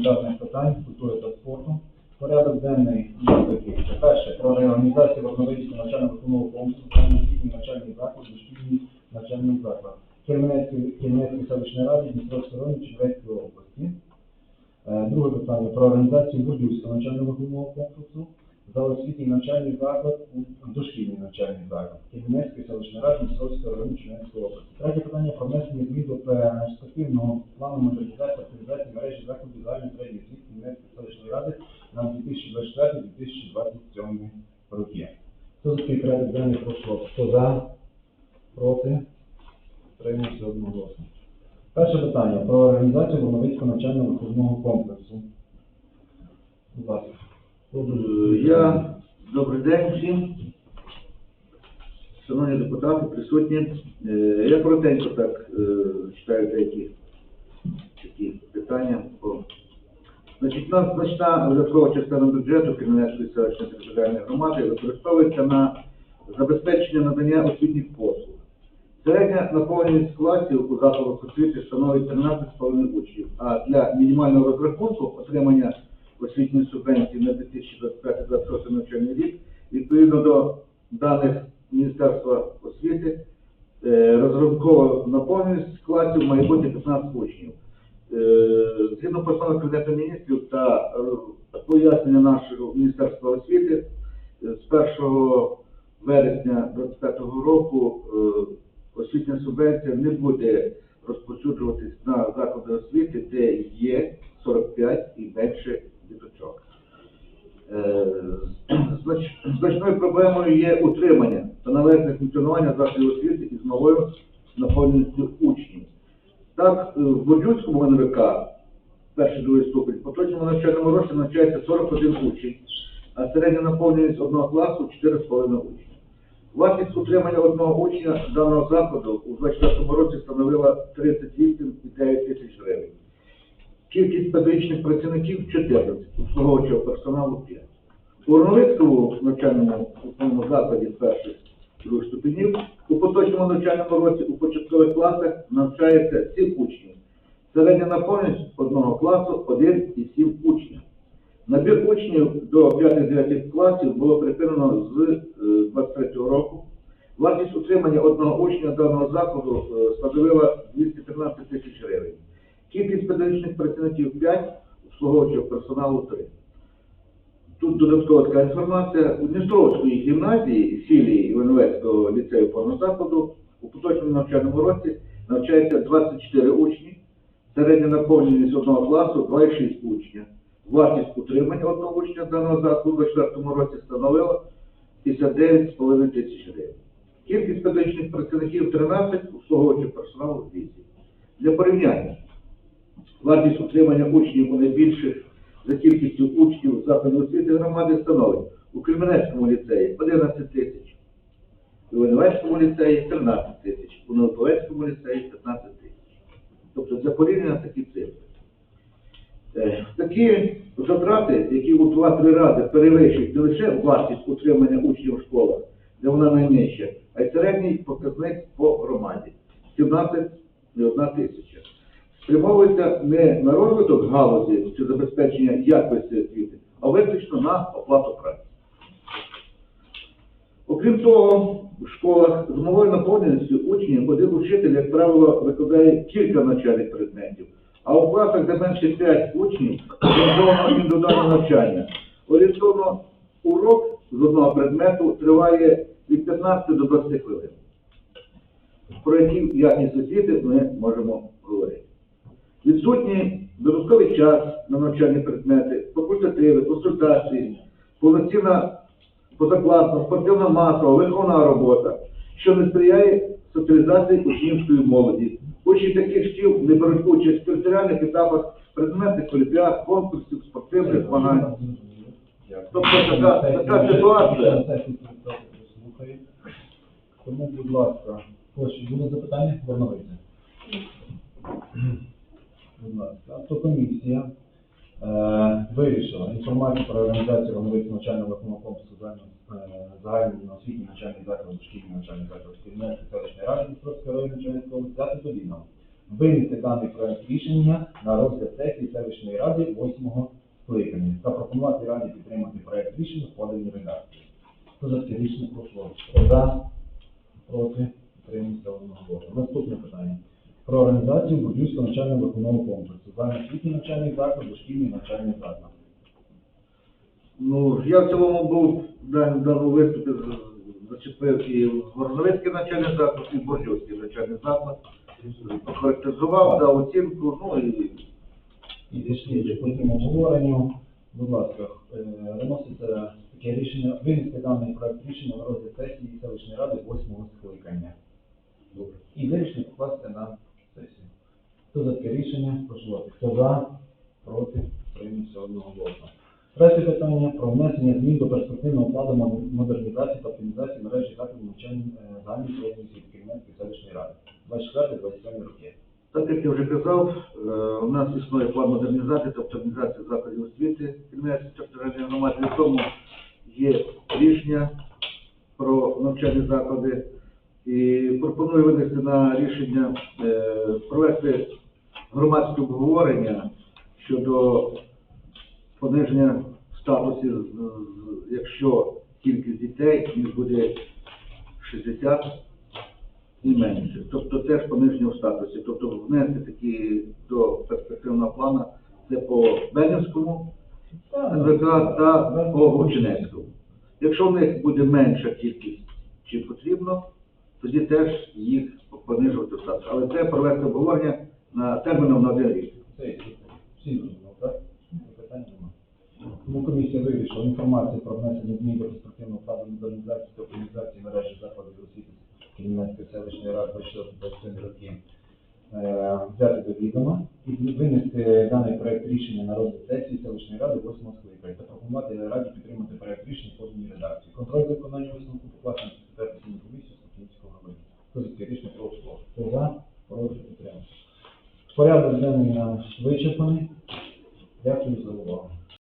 стандартних питань культури та спорту. Порядок денний такий. Це перше про реорганізацію Ворновицького навчально-виховного комплексу освітній навчальний заклад, дошкільний навчальний заклад. Кельменецької селищної ради Дністровської району Чернівецької області. Е, Друге питання про організацію Бурдівського навчально-виховного комплексу за освітній навчальний заклад, у- дошкільний навчальний заклад Кельменецької селищної ради Дністровської району Чернівецької області. Третє питання про внесення змін до перспективного плану модернізації активізації мережі закладів загальної середньої освіти Кельменецької селищної ради на 2024-2027 роки. Хто за такий порядок денний прошу? Хто за? Проти? Тримався одноголосно. Перше питання про організацію Волновицького навчально-виховного комплексу. Будь ласка. Е, Я добрий день всім. Шановні депутати, присутні. Е, Я коротенько так е, читаю деякі такі питання. Значить, у значна видаткова частина бюджету Кремлівської селищної територіальної громади використовується на забезпечення надання освітніх послуг. Середня наповненість класів у закладах освіти становить 13,5 учнів, а для мінімального розрахунку отримання освітньої субвенції на 2025-2026 навчальний рік, відповідно до даних Міністерства освіти, е, розрахункова наповненість класів має бути 15 учнів. Е, Згідно постанови Кабінету міністрів та е, пояснення нашого Міністерства освіти, з 1 вересня 2025 року освітня субвенція не буде розповсюджуватись на заклади освіти, де є 45 і менше діточок. Е, Значною проблемою є утримання та належне функціонування закладів освіти із малою наповненістю учнів. Так, е, в Бордюрському НВК, перший другий ступень, в поточному навчальному році навчається 41 учень, а середня наповненість одного класу 4,5 учня. Вартість утримання одного учня даного закладу у 2024 році становила 38,9 тисяч гривень. Кількість педагогічних працівників 14, обслуговуючого персоналу 5. У Ромовицькому навчальному основному закладі перших других ступенів у поточному навчальному році у початкових класах навчається 7 учнів. Середня наповненість одного класу 1,7 учня. Набір учнів до 5-9 класів було припинено з е, 23 року. Вартість утримання одного учня даного закладу е, становила 213 тисяч гривень. Кількість педагогічних працівників 5, обслуговуючого персоналу 3. Тут додаткова така інформація. У Дністровської гімназії філії Івановецького ліцею порного закладу у поточному навчальному році навчається 24 учні, середня наповненість одного класу 2,6 учня. Вартість утримання одного учня даного закладу у 2024 році становила 59,5 тисяч гривень. Кількість педагогічних працівників 13, обслуговуючого персоналу 8. Для порівняння, вартість утримання учнів у найбільших за кількістю учнів закладу освіти громади становить у Кременецькому ліцеї 11 тисяч, у Івановецькому ліцеї 13 тисяч, у Новоповецькому ліцеї 15 тисяч. Тобто для порівняння такі цифри. Е, Такі затрати, які у 2-3 рази перевищують не лише вартість утримання учнів в школах, де вона найнижча, а й середній показник по громаді 17,1 тисяча. Спрямовується не на розвиток галузі чи забезпечення якості освіти, а виключно на оплату праці. Окрім того, в школах з малою наповненістю учнів один учитель, як правило, викладає кілька навчальних предметів, а у класах, де менше 5 учнів, орієнтовано індивідуальне навчання. Орієнтовно урок з одного предмету триває від 15 до 20 хвилин. Про які якість освіти ми можемо говорити. Відсутній додатковий час на навчальні предмети, факультативи, консультації, повноцінна позакласна, спортивна масова, виховна робота, що не сприяє соціалізації учнівської молоді. Учні таких шкіл не беруть участь в територіальних етапах предметних олімпіад, конкурсів, спортивних змагань. Тобто така- така ситуація. Тому, будь ласка, були запитання? Борновиця. Будь ласка, автокомісія е, вирішила інформацію про організацію Ромовицького навчального виховного комплексу загального е, загальний освітній навчальний заклад, дошкільний навчальний заклад селищної ради Дністровської району Чернівської області взяти до відома. винести даний проект рішення на розгляд сесії селищної ради 8 скликання та пропонувати раді підтримати проект рішення в поданій редакції. Хто за рішення за? Проти? Утримався одного голосу. Наступне питання. Про організацію Будівського навчального виховного комплексу. Загальноосвітній навчальний заклад, дошкільний навчальний заклад. Ну, я в цілому був в даному виступі зачепив і Горновицький навчальний заклад, і Боржівський навчальний заклад. Охарактеризував, дав оцінку, ну і І пішли по цьому обговоренню. Будь ласка, е, виноситься таке рішення, винести даний проект рішення на розгляд сесії селищної ради 8 скликання. Добре. І вирішення покласти на. Хто за таке рішення? Прошу. Хто за? Проти? Приймуться одного голосу. Третє питання про внесення змін до перспективного плану модернізації та оптимізації мережі закладів навчання загальної середньої освіти Кремлівської селищної ради. 24-27 роки. Так як я вже казав, е, у нас існує план модернізації та оптимізації закладів освіти Кільмецької територіальної громади. В тому є рішення про навчальні заклади. І пропоную винести на рішення е, провести громадське обговорення щодо пониження статусів, з- якщо кількість дітей їх буде 60 і менше. Тобто теж пониження в статусі. Тобто внести такі до перспективного плану це по Бенівському НВК та по Гучинецькому. Якщо в них буде менша кількість, чим потрібно, тоді теж їх понижувати в статус. Але це провести обговорення на терміном на один рік. Так? Комісія вирішила інформацію про внесення змін до перспективного плану модернізації та оптимізації мережі закладів освіти Кремлівської селищної ради 24 роки е, взяти до відома і винести даний проект рішення на розгляд сесії селищної ради 8 скликання та пропонувати раді підтримати проект рішення в поданій редакції. Контроль виконання висновку покласти на Ступінського громаді. Хто за таке рішення проголосував? Хто? Порядок денний наш вичерпаний. Дякую за увагу.